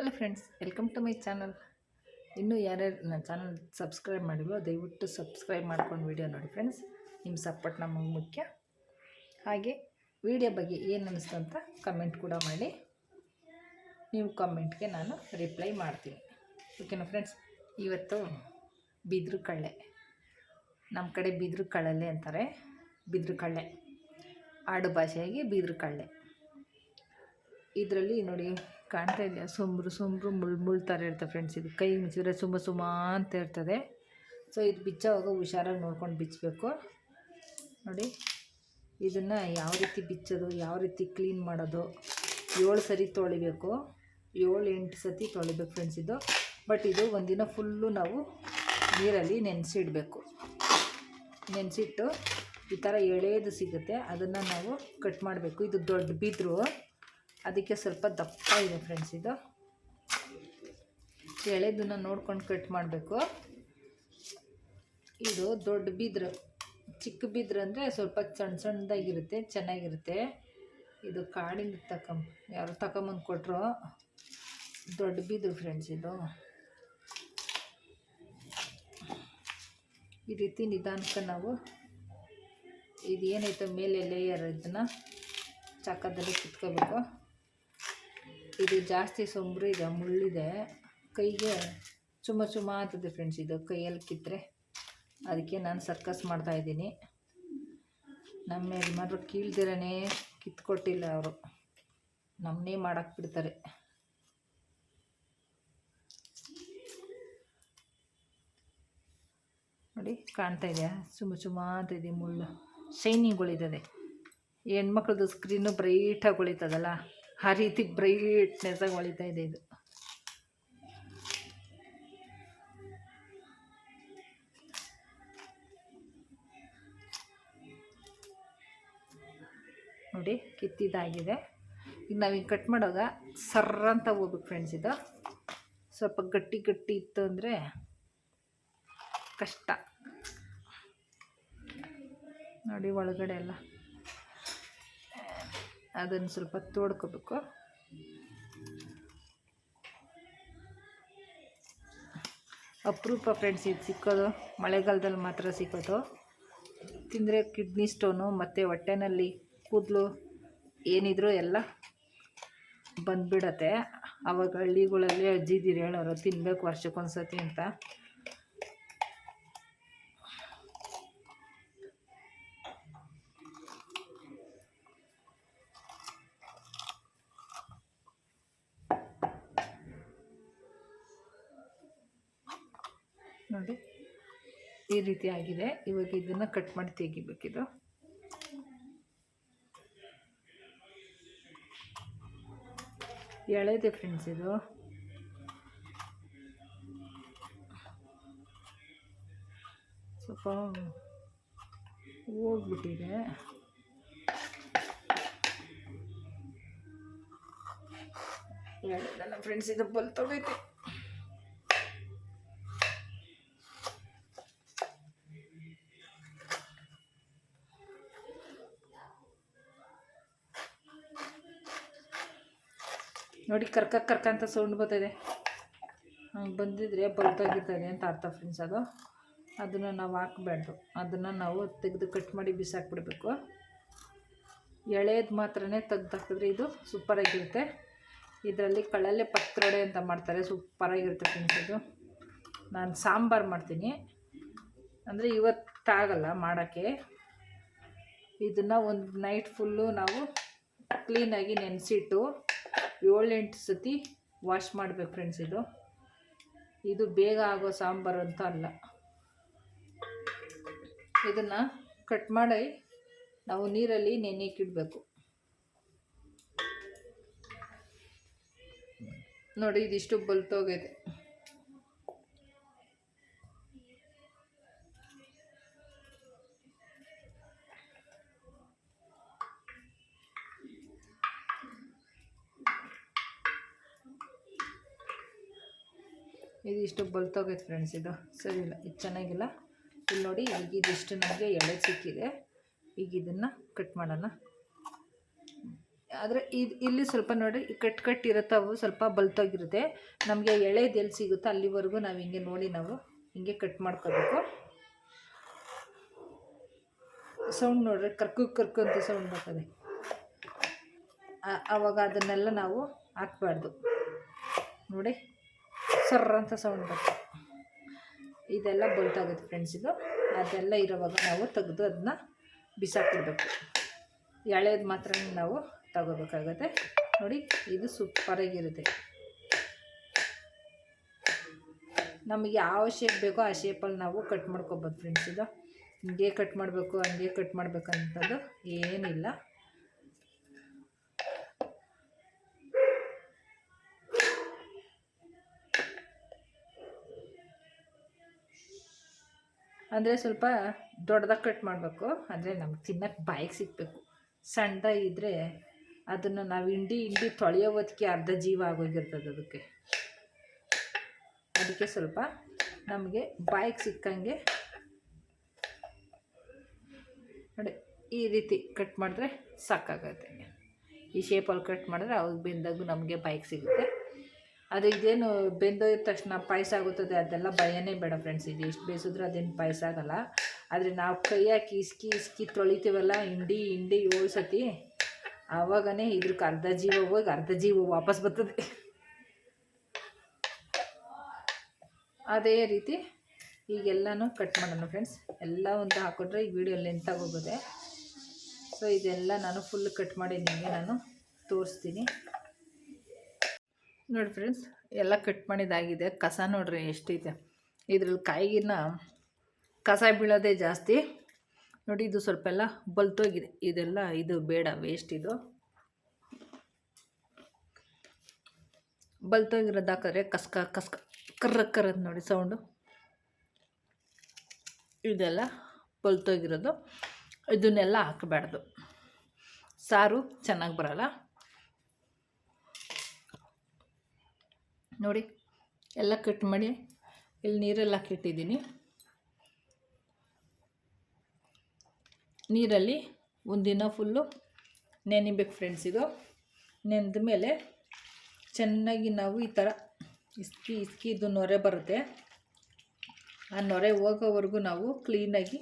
Hello friends welcome to my channel ಇನ್ನೂ ಯಾರ್ಯಾರು ನನ್ನ ಚಾನಲ್ ಸಬ್ಸ್ಕ್ರೈಬ್ ಮಾಡಿಲ್ವೋ, ದಯವಿಟ್ಟು ಸಬ್ಸ್ಕ್ರೈಬ್ ಮಾಡ್ಕೊಂಡು ವಿಡಿಯೋ ನೋಡಿ ಫ್ರೆಂಡ್ಸ್ ನಿಮ್ಮ ಸಪೋರ್ಟ್ ನಮಗೆ ಮುಖ್ಯ. ಹಾಗೆ ವಿಡಿಯೋ ಬಗ್ಗೆ ಏನು ಅನ್ನಿಸ್ತು ಅಂತ ಕಮೆಂಟ್ ಕೂಡ ಮಾಡಿ. ನೀವು ಕಮೆಂಟ್ಗೆ ನಾನು ರಿಪ್ಲೈ ಮಾಡ್ತೀನಿ. ಓಕೆನಾ ಫ್ರೆಂಡ್ಸ್ ಇವತ್ತು ಬಿದ್ರು ಕಳ್ಳೆ. ನಮ್ಮ ಕಡೆ ಬಿದ್ರು ಕಳ್ಳಲೆ ಅಂತಾರೆ. ಬಿದ್ರು ಕಳ್ಳೆ. ಆಡು ಭಾಷೆಯಾಗಿ ಬಿದ್ರು ಕಳ್ಳೆ. ಇದರಲ್ಲಿ ನೋಡಿ ಕಾಣ್ತಾ ಇದೆಯಾ? ಸುಮ್ರು ಸುಮ್ರು ಮುಳ್ ಮುಳ್ ಥರ ಇರ್ತದೆ ಫ್ರೆಂಡ್ಸ್ ಇದು. ಕೈ ಮುಚ್ಚಿದ್ರೆ ಸುಮ್ಮ ಸುಮ ಅಂತ ಇರ್ತದೆ. ಸೊ ಇದು ಬಿಚ್ಚೋವಾಗ ಹುಷಾರಾಗಿ ನೋಡ್ಕೊಂಡು ಬಿಚ್ಚಬೇಕು ನೋಡಿ, ಇದನ್ನು ಯಾವ ರೀತಿ ಬಿಚ್ಚೋದು, ಯಾವ ರೀತಿ ಕ್ಲೀನ್ ಮಾಡೋದು, ಏಳು ಸರಿ ತೊಳಿಬೇಕು. ಏಳು, ಎಂಟು ಸತಿ ತೊಳಿಬೇಕು ಫ್ರೆಂಡ್ಸ್ ಇದು. ಬಟ್ ಇದು ಒಂದಿನ ಫುಲ್ಲು ನಾವು ನೀರಲ್ಲಿ ನೆನೆಸಿಡಬೇಕು. ನೆನೆಸಿಟ್ಟು ಈ ಥರ ಎಳೆದು ಸಿಗುತ್ತೆ. ಅದನ್ನು ನಾವು ಕಟ್ ಮಾಡಬೇಕು. ಇದು ದೊಡ್ಡ ಬಿದ್ರು. ಅದಕ್ಕೆ ಸ್ವಲ್ಪ ದಪ್ಪ ಇದೆ ಫ್ರೆಂಡ್ಸ್ ಇದು. ಎಳೆದನ್ನು ನೋಡ್ಕೊಂಡು ಕಟ್ ಮಾಡಬೇಕು. ಇದು ದೊಡ್ಡ ಬಿದ್ರು, ಚಿಕ್ಕ ಬಿದ್ರು ಅಂದರೆ ಸ್ವಲ್ಪ ಸಣ್ಣ ಸಣ್ಣದಾಗಿರುತ್ತೆ, ಚೆನ್ನಾಗಿರುತ್ತೆ. ಇದು ಕಾಡಿಂದ ತಕೊಂಬ ಯಾರು ತಗೊಂಬಂದು ಕೊಟ್ಟರು ದೊಡ್ಡ ಬಿದ್ರು ಫ್ರೆಂಡ್ಸ್ ಇದು. ಈ ರೀತಿ ನಿಧಾನಕ್ಕೆ ನಾವು ಇದು ಏನೈತೆ ಮೇಲೆ ಲೇಯರ್ ಇದನ್ನು ಚಕ್ಕದಲ್ಲಿ ಕಿತ್ಕೋಬೇಕು. ಇದು ಜಾಸ್ತಿ ಸೊಂಬ್ರು ಇದೆ ಮುಳ್ಳಿದೆ. ಕೈಗೆ ಚುಮ್ಮ ಚುಮ್ಮ ಆಗ್ತದೆ ಫ್ರೆಂಡ್ಸ್ ಇದು ಕೈಯಲ್ಲಿ ಕಿತ್ತರೆ. ಅದಕ್ಕೆ ನಾನು ಸರ್ಕಸ್ ಮಾಡ್ತಾಯಿದ್ದೀನಿ ನಮ್ಮ ಯಜಮಾನ್ರು ಕೀಳ್ದಿರನೇ ಕಿತ್ಕೊಟ್ಟಿಲ್ಲ ಅವರು. ನಮ್ಮನ್ನೇ ಮಾಡಕ್ಕೆ ಬಿಡ್ತಾರೆ. ನೋಡಿ, ಕಾಣ್ತಾ ಇದೆಯಾ? ಚುಮ್ಮ ಚುಮ್ಮ ಅಂತ ಇದೆ ಮುಳ್ಳು. ಉಳಿತದೆ ಹೆಣ್ಮಕ್ಳದ್ದು ಸ್ಕ್ರೀನು ಬ್ರೈಟಾಗಿ ಹೊಳಿತದಲ್ಲ ಆ ರೀತಿ ಬ್ರೈಟ್ನೆಸ್ಸಾಗಿ ಹೊಳಿತಾ ಇದೆ ಇದು. ನೋಡಿ ಕಿತ್ತಿದ್ದಾಗಿದೆ ಈಗ ನಾವೀಗ ಕಟ್ ಮಾಡುವಾಗ ಸರ್ರ ಅಂತ ಹೋಗ್ಬೇಕು ಫ್ರೆಂಡ್ಸ್ ಇದು. ಸ್ವಲ್ಪ ಗಟ್ಟಿ ಗಟ್ಟಿ ಇತ್ತು ಅಂದರೆ ಕಷ್ಟ. ನೋಡಿ, ಒಳಗಡೆ ಎಲ್ಲ. ಅದನ್ನು ಸ್ವಲ್ಪ ತೋಡ್ಕೋಬೇಕು. ಅಪರೂಪ ಫ್ರೆಂಡ್ಸ್, ಇದು ಸಿಕ್ಕೋದು. ಮಳೆಗಾಲದಲ್ಲಿ ಮಾತ್ರ ಸಿಕ್ಕೋದು. ತಿಂದರೆ ಕಿಡ್ನಿ ಸ್ಟೋನು, ಮತ್ತು ಹೊಟ್ಟೆನಲ್ಲಿ ಕೂದಲು ಏನಿದ್ರೂ ಎಲ್ಲ ಬಂದುಬಿಡತ್ತೆ. ಅವಾಗ ಹಳ್ಳಿಗಳಲ್ಲಿ ಅಜ್ಜಿದಿರು ಹೇಳೋರು ತಿನ್ನಬೇಕು ವರ್ಷಕ್ಕೊಂದ್ಸತಿ ಅಂತ. ನೋಡಿ. ಈ ರೀತಿ ಆಗಿದೆ. ಇವಾಗ ಇದನ್ನು ಕಟ್ ಮಾಡಿ ತೆಗಿಬೇಕಿದು. ಎಳೆದೆ ಫ್ರೆಂಡ್ಸ್ ಇದು. ಸ್ವಲ್ಪ ಹೋಗ್ಬಿಟ್ಟಿದೆ. ಎಳೆದಲ್ಲ ಫ್ರೆಂಡ್ಸ್ ಇದು ಬಲ್ತೋಗೈತೆ. ನೋಡಿ ಕರ್ಕ ಕರ್ಕ ಅಂತ ಸೌಂಡ್ ಬರ್ತಾಯಿದೆ ಬಂದಿದ್ರೆ ಬಲ್ತೋಗಿರ್ತದೆ ಅಂತ ಅರ್ಥ ಫ್ರೆಂಡ್ಸ್ ಅದು. ಅದನ್ನು ನಾವು ಹಾಕಬಾರ್ದು. ಅದನ್ನು ನಾವು ತೆಗೆದು ಕಟ್ ಮಾಡಿ ಬಿಸಾಕ್ಬಿಡ್ಬೇಕು. ಎಳೆದು ಮಾತ್ರನೇ ತೆಗ್ದು ಹಾಕಿದ್ರೆ ಇದು ಸೂಪರಾಗಿರುತ್ತೆ ಇದರಲ್ಲಿ ಕಳಲೆ ಪತ್ರೊಡೆ ಅಂತ ಮಾಡ್ತಾರೆ. ಸೂಪರಾಗಿರುತ್ತೆ ಫ್ರೆಂಡ್ಸ್ ಇದು. ನಾನು ಸಾಂಬಾರು ಮಾಡ್ತೀನಿ. ಅಂದರೆ ಇವತ್ತಾಗಲ್ಲ ಮಾಡೋಕ್ಕೆ. ಇದನ್ನು ಒಂದು ನೈಟ್ ಫುಲ್ಲು ನಾವು ಕ್ಲೀನಾಗಿ ನೆನೆಸಿಟ್ಟು ಏಳೆಂಟು ಸತಿ ವಾಶ್ ಮಾಡಬೇಕು ಫ್ರೆಂಡ್ಸ್ ಇದು. ಇದು ಬೇಗ ಆಗೋ ಸಾಂಬಾರು ಅಂತ ಅಲ್ಲ. ಇದನ್ನು ಕಟ್ ಮಾಡಿ ನಾವು ನೀರಲ್ಲಿ ನೆನೆಯಕ್ಕಿಡಬೇಕು ನೋಡಿ ಇದಿಷ್ಟು ಬಲ್ತೋಗಿದೆ. ಇದಿಷ್ಟು ಬಲ್ತೋಗೈತೆ ಫ್ರೆಂಡ್ಸ್ ಇದು. ಸರಿ ಇಲ್ಲ, ಇದು ಚೆನ್ನಾಗಿಲ್ಲ. ಇಲ್ಲಿ ನೋಡಿ, ಈಗ ಇದಿಷ್ಟು ನಮಗೆ ಎಳೆ ಸಿಕ್ಕಿದೆ. ಈಗ ಇದನ್ನು ಕಟ್ ಮಾಡೋಣ. ಆದರೆ ಇದು ಇಲ್ಲಿ ಸ್ವಲ್ಪ ನೋಡಿ, ಕಟ್ ಕಟ್ ಇರುತ್ತೆ ಅವು ಸ್ವಲ್ಪ ಬಲ್ತೋಗಿರುತ್ತೆ. ನಮಗೆ ಎಳೆದು ಎಲ್ಲಿ ಸಿಗುತ್ತೋ ಅಲ್ಲಿವರೆಗೂ ನಾವು ಹಿಂಗೆ ನೋಡಿ ನಾವು ಹಿಂಗೆ ಕಟ್ ಮಾಡ್ಕೋಬೇಕು. ಸೌಂಡ್ ನೋಡ್ರಿ, ಕರ್ಕು ಕರ್ಕು ಅಂತ ಸೌಂಡ್ ಬರ್ತದೆ. ಆವಾಗ ಅದನ್ನೆಲ್ಲ ನಾವು ಹಾಕ್ಬಾರ್ದು. ನೋಡಿ. ಸರ್ರ ಅಂತ ಸೌಂಡ್ ಬರ್ತದೆ ಇದೆಲ್ಲ ಬಲ್ತಾಗುತ್ತೆ ಫ್ರೆಂಡ್ಸ್ ಇದು. ಅದೆಲ್ಲ ಇರೋವಾಗ ನಾವು ತೆಗೆದು ಅದನ್ನ ಬಿಸಾಕ್ಬಿಡ್ಬೇಕು. ಎಳೆದು ಮಾತ್ರ ನಾವು ತಗೋಬೇಕಾಗತ್ತೆ. ನೋಡಿ, ಇದು ಸೂಪರಾಗಿರುತ್ತೆ ನಮಗೆ ಯಾವ ಶೇಪ್ ಬೇಕೋ ಆ ಶೇಪಲ್ಲಿ ನಾವು ಕಟ್ ಮಾಡ್ಕೋಬೋದು ಫ್ರೆಂಡ್ಸ್ ಇದು. ಹಿಂಗೆ ಕಟ್ ಮಾಡಬೇಕು, ಹಂಗೆ ಕಟ್ ಮಾಡಬೇಕಂತದ್ದು ಏನಿಲ್ಲ. ಅಂದರೆ ಸ್ವಲ್ಪ ದೊಡ್ಡದಾಗಿ ಕಟ್ ಮಾಡಬೇಕು. ಅಂದರೆ ನಮ್ಗೆ ತಿನ್ನಕ್ಕೆ ಬಾಯಿಗೆ ಸಿಗಬೇಕು. ಸಣ್ಣದಾಗಿ ಇದ್ದರೆ ಅದನ್ನು ನಾವು ಹಿಂಡಿ ಹಿಂಡಿ ತೊಳೆಯೋ ಹೊತ್ತಿಗೆ ಅರ್ಧ ಜೀವ ಆಗೋಗಿರ್ತದೆ ಅದಕ್ಕೆ. ಅದಕ್ಕೆ ಸ್ವಲ್ಪ ನಮಗೆ ಬಾಯಿಗೆ ಸಿಕ್ಕಂಗೆ ನೋಡಿ, ಈ ರೀತಿ ಕಟ್ ಮಾಡಿದ್ರೆ ಸಾಕಾಗತ್ತೆ. ಈ ಶೇಪಲ್ಲಿ ಕಟ್ ಮಾಡಿದ್ರೆ ಅವಾಗ ಬೆಂದಾಗೂ ನಮಗೆ ಬಾಯಿಗೆ ಸಿಗುತ್ತೆ. ಅದು ಇದೇನು ಬೆಂದೋಗಿದ ತಕ್ಷಣ ಪಾಯಸ ಆಗುತ್ತದೆ, ಅದೆಲ್ಲ ಭಯನೇ ಬೇಡ ಫ್ರೆಂಡ್ಸ್ ಇದು ಎಷ್ಟು ಬೇಯಿಸಿದ್ರೆ ಅದೇನು ಪಾಯಸ ಆಗಲ್ಲ. ಆದರೆ ನಾವು ಕೈ ಹಾಕಿ ಇಸ್ಕಿ ಇಸ್ಕಿ ತೊಳಿತೀವಲ್ಲ, ಹಿಂಡಿ ಹಿಂಡಿ ಏಳು ಸತಿ, ಆವಾಗನೇ ಇದ್ರಕ್ಕೆ ಅರ್ಧ ಜೀವ ಹೋಗಿ ಅರ್ಧ ಜೀವ ವಾಪಸ್ ಬರ್ತದೆ. ಅದೇ ರೀತಿ ಈಗೆಲ್ಲನೂ ಕಟ್ ಮಾಡೋಣ ಫ್ರೆಂಡ್ಸ್ ಎಲ್ಲ ಒಂದು ಹಾಕಿದ್ರೆ ಈ ವಿಡಿಯೋ ಲೆಂತ್ ಆಗೋಗುತ್ತೆ ಸೊ ಇದೆಲ್ಲ ನಾನು ಫುಲ್ ಕಟ್ ಮಾಡಿ ನಿಮಗೆ ನಾನು ತೋರಿಸ್ತೀನಿ. ನೋಡಿ ಫ್ರೆಂಡ್ಸ್ ಎಲ್ಲ ಕಟ್ ಮಾಡಿದಾಗಿದೆ. ಕಸ ನೋಡ್ರಿ ಎಷ್ಟಿದೆ ಇದ್ರಲ್ಲಿ ಕಾಯಿಗಿನ್ನ ಕಸ ಬೀಳೋದೇ ಜಾಸ್ತಿ. ನೋಡಿ ಇದು ಸ್ವಲ್ಪ ಎಲ್ಲ ಬಲ್ತೋಗಿದೆ. ಇದೆಲ್ಲ ಇದು ಬೇಡ ವೇಸ್ಟ್ ಇದು. ಬಲ್ತೋಗಿರೋದು ಹಾಕಿದ್ರೆ ಕಸ್ಕ ಕಸ್ಕ ಕರ್ರ ಕರ್ರದ್ ನೋಡಿ ಸೌಂಡು ಇದೆಲ್ಲ ಬಲ್ತೋಗಿರೋದು. ಇದನ್ನೆಲ್ಲ ಹಾಕಬಾರ್ದು. ಸಾರು ಚೆನ್ನಾಗಿ ಬರಲ್ಲ. ನೋಡಿ, ಎಲ್ಲ ಕಟ್ ಮಾಡಿ, ಇಲ್ಲಿ ನೀರೆಲ್ಲ ಹಾಕಿಟ್ಟಿದ್ದೀನಿ. ನೀರಲ್ಲಿ ಒಂದಿನ ಫುಲ್ಲು ನೆನಿಬೇಕು ಫ್ರೆಂಡ್ಸ್ ಇದು. ನೆನೆದ ಮೇಲೆ ಚೆನ್ನಾಗಿ ನಾವು ಈ ಥರ ಇಸ್ಕಿ ಇಸ್ಕಿ ಇದು ನೊರೆ ಬರುತ್ತೆ. ಆ ನೊರೆ ಹೋಗೋವರೆಗೂ ನಾವು ಕ್ಲೀನಾಗಿ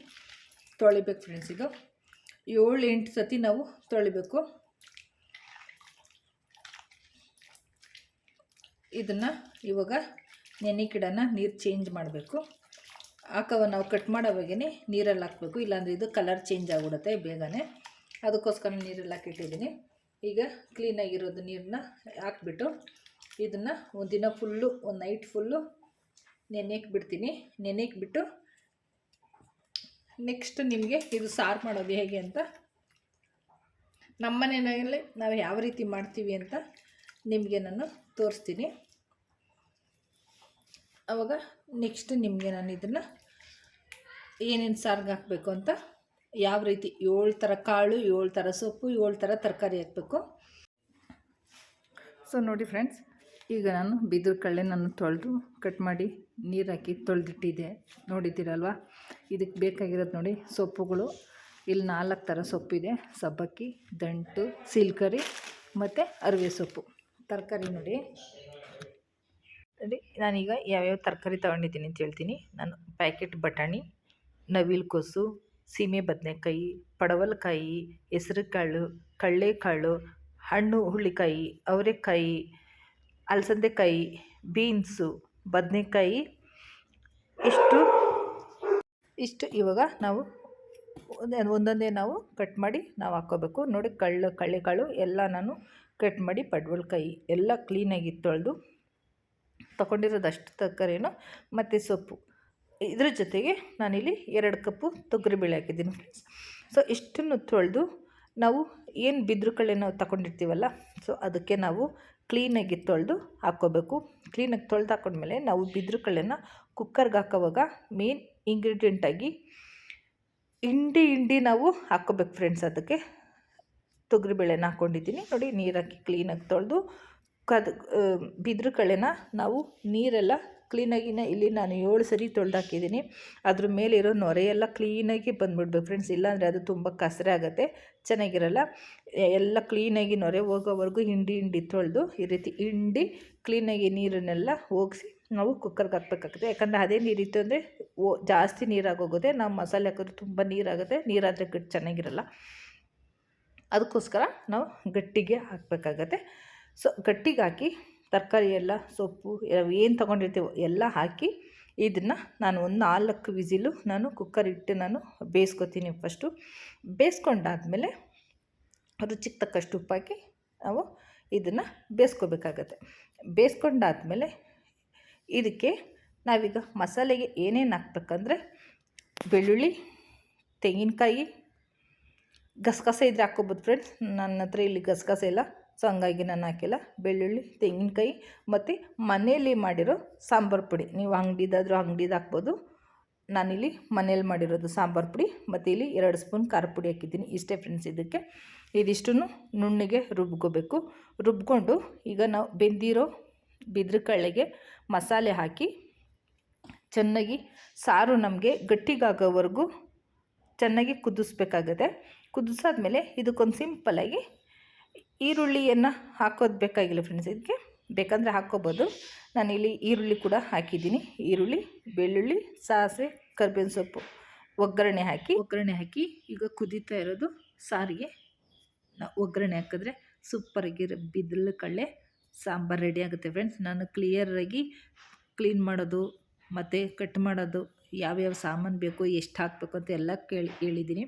ತೊಳಿಬೇಕು ಫ್ರೆಂಡ್ಸ್ ಇದು. ಏಳು, ಎಂಟು ಸತಿ ನಾವು ತೊಳಿಬೇಕು. ಇದನ್ನು ಇವಾಗ ನೆನೆಕಿಡನ ನೀರು ಚೇಂಜ್ ಮಾಡಬೇಕು. ಹಾಕವ ನಾವು ಕಟ್ ಮಾಡೋವಾಗೇ ನೀರಲ್ಲಿ ಹಾಕಬೇಕು. ಇಲ್ಲಾಂದರೆ ಇದು ಕಲರ್ ಚೇಂಜ್ ಆಗಿಬಿಡುತ್ತೆ ಬೇಗನೆ. ಅದಕ್ಕೋಸ್ಕರ ನೀರಲ್ಲಿ ಹಾಕಿಟ್ಟಿದ್ದೀನಿ. ಈಗ ಕ್ಲೀನಾಗಿರೋದು ನೀರನ್ನ ಹಾಕ್ಬಿಟ್ಟು ಇದನ್ನು ಒಂದಿನ ಫುಲ್ಲು ಒಂದು ನೈಟ್ ಫುಲ್ಲು ನೆನೆಯಕ್ಕೆ ಬಿಡ್ತೀನಿ. ನೆನೆಯಕ್ಕೆ ಬಿಟ್ಟು ನೆಕ್ಸ್ಟ್ ನಿಮಗೆ ಇದು ಸಾರು ಮಾಡೋದು ಹೇಗೆ ಅಂತ ನಮ್ಮ ಮನೆಯಲ್ಲಿ ನಾವು ಯಾವ ರೀತಿ ಮಾಡ್ತೀವಿ ಅಂತ ನಿಮಗೆ ನಾನು ತೋರಿಸ್ತೀನಿ. ಆವಾಗ ನೆಕ್ಸ್ಟ್ ನಿಮಗೆ ನಾನು ಇದನ್ನು ಏನೇನು ಸಾರ್ಗೆ ಹಾಕಬೇಕು ಅಂತ ಯಾವ ರೀತಿ ಏಳು ಥರ ಕಾಳು, ಏಳು ಥರ ಸೊಪ್ಪು, ಏಳು ಥರ ತರಕಾರಿ ಹಾಕಬೇಕು. ಸೊ ನೋಡಿ ಫ್ರೆಂಡ್ಸ್ ಈಗ ನಾನು ಬಿದಿರು ಕಳ್ಳೆ ನಾನು ತೊಳೆದು ಕಟ್ ಮಾಡಿ ನೀರು ಹಾಕಿ ತೊಳೆದಿಟ್ಟಿದ್ದೆ. ನೋಡಿದ್ದೀರಲ್ವ? ಇದಕ್ಕೆ ಬೇಕಾಗಿರೋದು ನೋಡಿ ಸೊಪ್ಪುಗಳು. ಇಲ್ಲಿ ನಾಲ್ಕು ಥರ ಸೊಪ್ಪಿದೆ. ಸಬ್ಬಕ್ಕಿ, ದಂಟು, ಸಿಲ್ಕರಿ ಮತ್ತು ಅರಿವೆ ಸೊಪ್ಪು. ತರಕಾರಿ ನೋಡಿ. ನೋಡಿ ನಾನೀಗ ಯಾವ್ಯಾವ ತರಕಾರಿ ತೊಗೊಂಡಿದ್ದೀನಿ ಅಂತ ಹೇಳ್ತೀನಿ. ನಾನು ಪ್ಯಾಕೆಟ್ ಬಟಾಣಿ ನವಿಲುಕೋಸು ಸೀಮೆ ಬದನೆಕಾಯಿ, ಪಡವಲಕಾಯಿ, ಹೆಸರುಕಾಳು, ಕಡಲೆಕಾಳು, ಹಣ್ಣು ಹುಳ್ಳಿಕಾಯಿ ಅವರೆಕಾಯಿ, ಅಲಸಂದೆಕಾಯಿ, ಬೀನ್ಸು, ಬದನೆಕಾಯಿ ಇಷ್ಟು. ಇಷ್ಟು ಇವಾಗ ನಾವು ಒಂದೇ ಒಂದೊಂದೇ ನಾವು ಕಟ್ ಮಾಡಿ ನಾವು ಹಾಕ್ಕೋಬೇಕು ನೋಡಿ ಕಳ್ಳು, ಕಳ್ಳೆಕಾಳು ಎಲ್ಲ ನಾನು ಕಟ್ ಮಾಡಿ ಪಡವಲಕಾಯಿ ಎಲ್ಲ ಕ್ಲೀನಾಗಿ ತೊಳೆದು ತೊಗೊಂಡಿರೋದಷ್ಟು ತರಕಾರಿನೂ ಮತ್ತು ಸೊಪ್ಪು. ಇದ್ರ ಜೊತೆಗೆ ನಾನಿಲ್ಲಿ ಎರಡು ಕಪ್ಪು ತೊಗರಿಬೇಳೆ ಹಾಕಿದ್ದೀನಿ ಫ್ರೆಂಡ್ಸ್ ಸೊ ಇಷ್ಟನ್ನು ತೊಳೆದು ನಾವು ಏನು ಬಿದ್ರು ಕಳೆ ನಾವು ತಗೊಂಡಿರ್ತೀವಲ್ಲ ಸೊ ಅದಕ್ಕೆ ನಾವು ಕ್ಲೀನಾಗಿ ತೊಳೆದು ಹಾಕ್ಕೋಬೇಕು. ಕ್ಲೀನಾಗಿ ತೊಳೆದು ಹಾಕೊಂಡ್ಮೇಲೆ ನಾವು ಬಿದ್ರು ಕಳೆನ ಕುಕ್ಕರ್ಗೆ ಹಾಕೋವಾಗ ಮೇನ್ ಇಂಗ್ರೀಡಿಯೆಂಟಾಗಿ ಹಿಂಡಿ ಹಿಂಡಿ ನಾವು ಹಾಕ್ಕೋಬೇಕು ಫ್ರೆಂಡ್ಸ್ ಅದಕ್ಕೆ ತೊಗರಿಬೇಳೆನ ಹಾಕ್ಕೊಂಡಿದ್ದೀನಿ ನೋಡಿ ನೀರಾಕಿ ಕ್ಲೀನಾಗಿ ತೊಳೆದು ಕದ್ ಬಿದಿರು ಕಳೆನ ನಾವು ನೀರೆಲ್ಲ ಕ್ಲೀನಾಗಿನ ಇಲ್ಲಿ ನಾನು ಏಳು ಸರಿ ತೊಳೆದಾಕಿದ್ದೀನಿ. ಅದ್ರ ಮೇಲೆ ಇರೋ ನೊರೆಯೆಲ್ಲ ಕ್ಲೀನಾಗಿ ಬಂದುಬಿಡ್ಬೇಕು ಫ್ರೆಂಡ್ಸ್. ಇಲ್ಲಾಂದರೆ ಅದು ತುಂಬ ಕಸರೆ ಆಗುತ್ತೆ. ಚೆನ್ನಾಗಿರಲ್ಲ? ಎಲ್ಲ ಕ್ಲೀನಾಗಿ ನೊರೆ ಹೋಗೋವರೆಗೂ ಹಿಂಡಿ ಹಿಂಡಿ ತೊಳೆದು ಈ ರೀತಿ ಹಿಂಡಿ ಕ್ಲೀನಾಗಿ ನೀರನ್ನೆಲ್ಲ ಹೋಗಿಸಿ ನಾವು ಕುಕ್ಕರ್ಗೆ ಹಾಕ್ಬೇಕಾಗುತ್ತೆ. ಯಾಕಂದರೆ ಅದೇ ನೀರಿತ್ತು ಅಂದರೆ ಓ, ಜಾಸ್ತಿ ನೀರಾಗೋಗುತ್ತೆ. ನಾವು ಮಸಾಲೆ ಹಾಕಿದ್ರೆ ತುಂಬ ನೀರಾಗುತ್ತೆ. ನೀರಾದರೆ ಗಟ್ಟಿ ಚೆನ್ನಾಗಿರಲ್ಲ. ಅದಕ್ಕೋಸ್ಕರ ನಾವು ಗಟ್ಟಿಗೆ ಹಾಕಬೇಕಾಗತ್ತೆ. ಸೊ ಗಟ್ಟಿಗೆ ಹಾಕಿ ತರಕಾರಿ ಎಲ್ಲ, ಸೊಪ್ಪು ಏನು ತೊಗೊಂಡಿರ್ತೀವೋ ಎಲ್ಲ ಹಾಕಿ ಇದನ್ನು ನಾನು ಒಂದು ನಾಲ್ಕು ವಿಸಿಲು ನಾನು ಕುಕ್ಕರ್ ಇಟ್ಟು ನಾನು ಬೇಯಿಸ್ಕೊತೀನಿ ಫಸ್ಟು ಬೇಯಿಸ್ಕೊಂಡಾದ್ಮೇಲೆ ರುಚಿಗೆ ತಕ್ಕಷ್ಟು ಉಪ್ಪಾಕಿ ನಾವು ಇದನ್ನು ಬೇಯಿಸ್ಕೋಬೇಕಾಗತ್ತೆ. ಬೇಯಿಸ್ಕೊಂಡಾದ್ಮೇಲೆ ಇದಕ್ಕೆ ನಾವೀಗ ಮಸಾಲೆಗೆ ಏನೇನು ಹಾಕ್ಬೇಕಂದ್ರೆ ಬೆಳ್ಳುಳ್ಳಿ, ತೆಂಗಿನಕಾಯಿ, ಗಸಗಸೆ ಇದ್ರೆ ಹಾಕ್ಕೊಬೋದು ಫ್ರೆಂಡ್ಸ್ ನನ್ನ ಹತ್ರ ಇಲ್ಲಿ ಗಸಗಸೆ ಇಲ್ಲ. ಸೊ ಹಂಗಾಗಿ ನಾನು ಹಾಕಿಲ್ಲ. ಬೆಳ್ಳುಳ್ಳಿ, ತೆಂಗಿನಕಾಯಿ ಮತ್ತು ಮನೆಯಲ್ಲಿ ಮಾಡಿರೋ ಸಾಂಬಾರು ಪುಡಿ. ನೀವು ಅಂಗಡಿದಾದ್ರೂ ಅಂಗಡಿದು ಹಾಕ್ಬೋದು. ನಾನಿಲ್ಲಿ ಮನೇಲಿ ಮಾಡಿರೋದು ಸಾಂಬಾರು ಪುಡಿ ಮತ್ತು ಇಲ್ಲಿ ಎರಡು ಸ್ಪೂನ್ ಖಾರ ಪುಡಿ ಹಾಕಿದ್ದೀನಿ. ಇಷ್ಟೇ ಫ್ರೆಂಡ್ಸ್ ಇದಕ್ಕೆ. ಇದಿಷ್ಟು ನುಣ್ಣಗೆ ರುಬ್ಕೋಬೇಕು. ರುಬ್ಕೊಂಡು ಈಗ ನಾವು ಬೆಂದಿರೋ ಬಿದ್ರಕಳ್ಳೆಗೆ ಮಸಾಲೆ ಹಾಕಿ ಚೆನ್ನಾಗಿ ಸಾರು ನಮಗೆ ಗಟ್ಟಿಗಾಗೋವರೆಗೂ ಚೆನ್ನಾಗಿ ಕುದಿಸ್ಬೇಕಾಗತ್ತೆ. ಕುದಿಸಾದ್ಮೇಲೆ ಇದಕ್ಕೊಂದು ಸಿಂಪಲ್ಲಾಗಿ ಈರುಳ್ಳಿಯನ್ನು ಹಾಕೋದು ಬೇಕಾಗಿಲ್ಲ ಫ್ರೆಂಡ್ಸ್ ಇದಕ್ಕೆ ಬೇಕಂದರೆ ಹಾಕ್ಕೋಬೋದು. ನಾನಿಲ್ಲಿ ಈರುಳ್ಳಿ ಕೂಡ ಹಾಕಿದ್ದೀನಿ. ಈರುಳ್ಳಿ, ಬೆಳ್ಳುಳ್ಳಿ, ಸಾಸಿವೆ, ಕರ್ಬೇವಿನ ಸೊಪ್ಪು ಒಗ್ಗರಣೆ ಹಾಕಿ ಒಗ್ಗರಣೆ ಹಾಕಿ ಈಗ ಕುದೀತಾ ಇರೋದು ಸಾರಿಗೆ. ನಾವು ಒಗ್ಗರಣೆ ಹಾಕಿದ್ರೆ ಸೂಪರಾಗಿ ಬಿದ್ದಲು ಕಳ್ಳೆ ಸಾಂಬಾರು ರೆಡಿ ಆಗುತ್ತೆ ಫ್ರೆಂಡ್ಸ್ ನಾನು ಕ್ಲಿಯರಾಗಿ ಕ್ಲೀನ್ ಮಾಡೋದು, ಮತ್ತು ಕಟ್ ಮಾಡೋದು, ಯಾವ್ಯಾವ ಸಾಮಾನು ಬೇಕು ಎಷ್ಟು ಹಾಕಬೇಕು ಅಂತ ಎಲ್ಲ ಕೇಳಿ ಹೇಳಿದ್ದೀನಿ.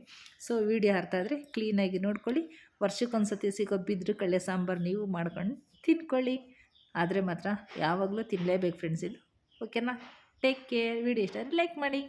ಸೊ ವಿಡಿಯೋ ಅರ್ಥ ಆದರೆ ಕ್ಲೀನಾಗಿ ನೋಡ್ಕೊಳ್ಳಿ. ವರ್ಷಕ್ಕೊಂದು ಸತಿ ಸಿಗೋ ಬಿದ್ರು ಕಳ್ಳೆ ಸಾಂಬಾರು ನೀವು ಮಾಡ್ಕೊಂಡು ತಿನ್ಕೊಳ್ಳಿ. ಆದರೆ ಮಾತ್ರ ಯಾವಾಗಲೂ ತಿನ್ನಲೇಬೇಕು ಫ್ರೆಂಡ್ಸ್ ಇದು. ಓಕೆನಾ ಟೇಕ್ ಕೇರ್ ವಿಡಿಯೋ ಇಷ್ಟ ಲೈಕ್ ಮಾಡಿ.